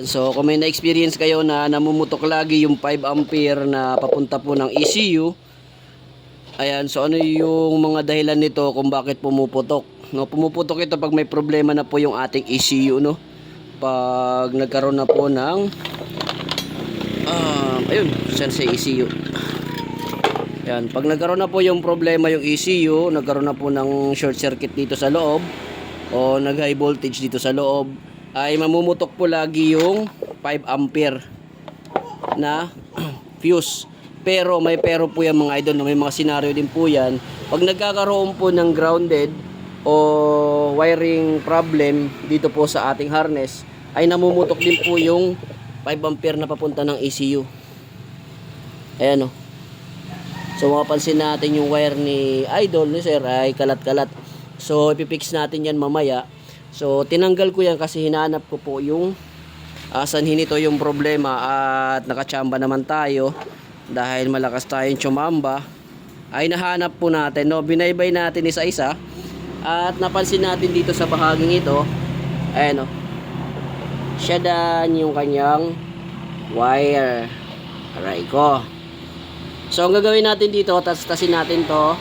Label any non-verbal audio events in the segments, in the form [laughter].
So kung may na-experience kayo na namumutok lagi yung 5 ampere na papunta po ng ECU, ayan, so ano yung mga dahilan nito kung bakit pumuputok? No, pumuputok ito pag may problema na po yung ating ECU, no? Pag nagkaroon na po ng ah, ayun, saan sa ECU? Yan, pag nagkaroon na po yung problema yung ECU, nagkaroon na po ng short circuit dito sa loob o nag high voltage dito sa loob, ay mamumutok po lagi yung 5 ampere na [clears throat] fuse. Pero may pero po yan mga idol, may mga senaryo din po yan. Pag nagkakaroon po ng grounded o wiring problem dito po sa ating harness, ay namumutok din po yung 5 ampere na papunta ng ECU. Ayan o. So mapapansin natin yung wire ni Idol ni Sir ay kalat-kalat. So ipipix natin yan mamaya. So tinanggal ko yan kasi hinahanap ko po yung uh, sanhin ito yung problema at nakachamba naman tayo dahil malakas tayong chumamba. Ay nahanap po natin no? Binaybay natin isa-isa at napansin natin dito sa bahaging ito. Ayan o siya yung kanyang wire. Aray ko. So, ang gagawin natin dito, tas-tasin natin to.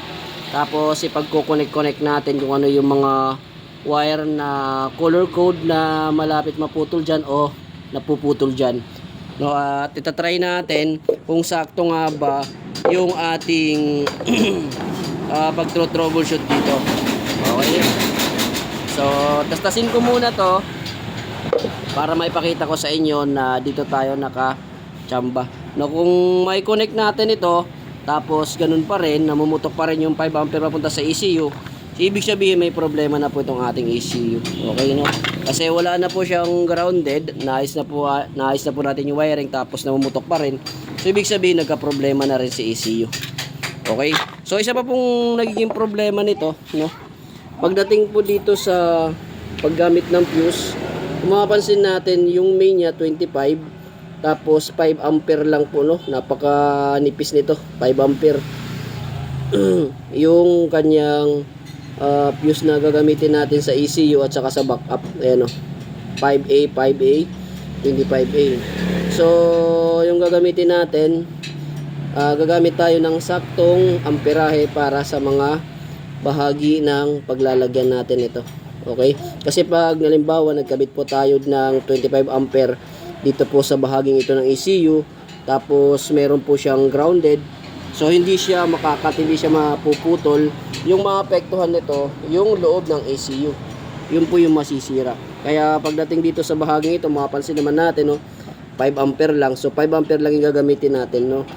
Tapos, ipagkukonek-connect natin kung ano yung mga wire na color code na malapit maputol dyan o napuputol dyan. No, at itatry natin kung sakto nga ba yung ating [clears throat] uh, pag-troubleshoot dito. Okay. So, tas-tasin ko muna to para maipakita ko sa inyo na dito tayo naka-chamba. No, kung may connect natin ito, tapos ganun pa rin, namumutok pa rin yung 5 ampere papunta sa ECU, ibig sabihin may problema na po itong ating ECU. Okay, no? Kasi wala na po siyang grounded, naayos na po, ah, naayos na po natin yung wiring, tapos namumutok pa rin. So, ibig sabihin nagka-problema na rin si ECU. Okay? So, isa pa pong nagiging problema nito, no? Pagdating po dito sa paggamit ng fuse, kung mapapansin natin yung main niya 25 tapos 5 ampere lang po no. Napaka nipis nito, 5 ampere. [clears throat] yung kanyang uh, fuse na gagamitin natin sa ECU at saka sa backup. Ayan o. 5A, 5A, 25A. So, yung gagamitin natin, uh, gagamit tayo ng saktong amperahe para sa mga bahagi ng paglalagyan natin ito. Okay? Kasi pag nalimbawa nagkabit po tayo ng 25 ampere dito po sa bahaging ito ng ECU tapos meron po siyang grounded so hindi siya makakat hindi siya mapuputol. Yung maapektuhan nito yung loob ng ECU yun po yung masisira. Kaya pagdating dito sa bahaging ito mapapansin naman natin no? 5 ampere lang. So 5 ampere lang yung gagamitin natin no?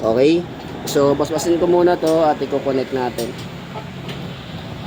Okay? So basbasin ko muna to at i-connect natin